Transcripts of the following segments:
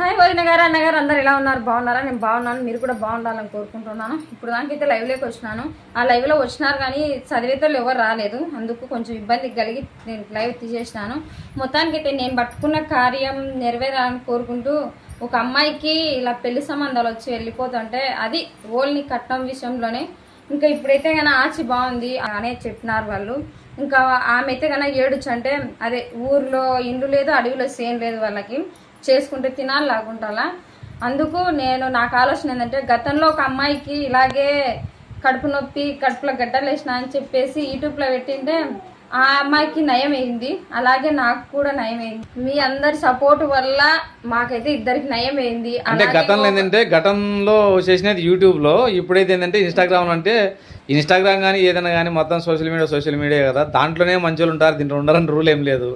Hi వదిన గారు అన్నగారు అందరు ఎలా ఉన్నారు? బాగున్నారా? నేను బాగున్నాను. మీరు కూడా బాగుండాలని కోరుకుంటున్నాను. ఇప్పుడు దానికైతే లైవ్లోకి వచ్చినాను. ఆ లైవ్లో వచ్చినారు కానీ చదివేతలు ఎవరు రాలేదు. అందుకు కొంచెం ఇబ్బంది కలిగి నేను లైవ్ తీసేసినాను. మొత్తానికైతే నేను పట్టుకున్న కార్యం నెరవేరాలని కోరుకుంటూ ఒక అమ్మాయికి ఇలా పెళ్ళి సంబంధాలు వచ్చి వెళ్ళిపోతుంటే అది ఓన్లీ కట్టడం విషయంలోనే. ఇంకా ఇప్పుడైతే కన్నా ఆచి బాగుంది అనే చెప్పినారు వాళ్ళు. ఇంకా ఆమె అయితే కన్నా ఏడుచు అంటే అదే ఊర్లో ఇండ్లు లేదు అడవిలో సేమ్ లేదు వాళ్ళకి. చేసుకుంటే తినాలి లాగుంటాలా అందుకు నేను నాకు ఆలోచన ఏంటంటే గతంలో ఒక అమ్మాయికి ఇలాగే కడుపు నొప్పి కడుపులో గడ్డలు వేసిన అని చెప్పేసి యూట్యూబ్లో పెట్టింటే ఆ అమ్మాయికి నయం అయింది. అలాగే నాకు కూడా నయం అయింది. మీ అందరి సపోర్ట్ వల్ల మాకైతే ఇద్దరికి నయం అయింది. అంటే గతంలో ఏంటంటే గతంలో చేసినది యూట్యూబ్లో ఇప్పుడైతే ఏంటంటే ఇన్స్టాగ్రామ్ అంటే ఇన్స్టాగ్రామ్ కానీ ఏదైనా కానీ మొత్తం సోషల్ మీడియా సోషల్ మీడియా కదా. దాంట్లోనే మంచోళ్ళు ఉంటారు దీంట్లో ఉండరని రూల్ ఏం లేదు.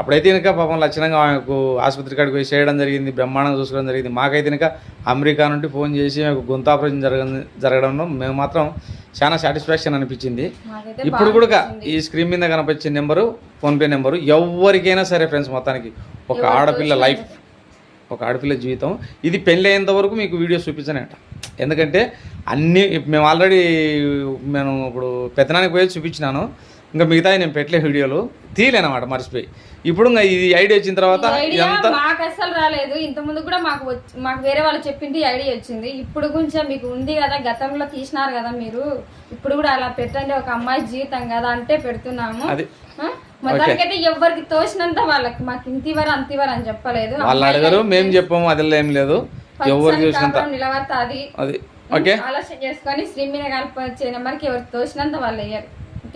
అప్పుడైతే ఇంకా పాపం లక్షణంగా ఆమెకు ఆసుపత్రి కాడికి పోయి చేయడం జరిగింది బ్రహ్మాండంగా చూసుకోవడం జరిగింది. మాకైతే ఇంకా అమెరికా నుండి ఫోన్ చేసి మాకు గొంతు ఆపరేషన్ జరగ జరగడంలో మేము మాత్రం చాలా సాటిస్ఫాక్షన్ అనిపించింది. ఇప్పుడు కూడా ఈ స్క్రీన్ మీద కనిపించే నెంబరు ఫోన్పే నెంబరు ఎవరికైనా సరే ఫ్రెండ్స్ మొత్తానికి ఒక ఆడపిల్ల లైఫ్ ఒక ఆడపిల్ల జీవితం. ఇది పెళ్ళి అయ్యేంత వరకు మీకు వీడియోస్ చూపించనంట. ఎందుకంటే అన్నీ మేము ఆల్రెడీ నేను ఇప్పుడు పెత్తనానికి పోయి చూపించినాను. ఇంకా మిగతా నేను పెట్టలే వీడియోలు. తీయలేనమాట మర్చిపోయి. ఇప్పుడు ఇంకా ఇది ఐడియా వచ్చిన తర్వాత మాకు అసలు రాలేదు. ఇంత ముందు కూడా మాకు మాకు వేరే వాళ్ళు చెప్పింది ఐడియా వచ్చింది. ఇప్పుడు కొంచెం మీకు ఉంది కదా గతంలో తీసినారు కదా మీరు. ఇప్పుడు కూడా అలా పెట్టండి ఒక అమ్మాయి జీవితం కదా అంటే పెడుతున్నాము? మొత్తానికైతే ఎవరికి తోచినంత వాళ్ళకి మాకు ఇంత ఇవ్వరు అంత ఇవ్వరు అని చెప్పలేదు. వాళ్ళు అడగరు మేము చెప్పాము అది ఏం లేదు. ఎవరు చూసినంత నిలబడతా అది అది ఓకే. ఆలోచన చేసుకొని శ్రీ మీద కలిపి వచ్చే నెంబర్కి ఎవరికి తోచినంత వాళ్ళు అయ్యారు.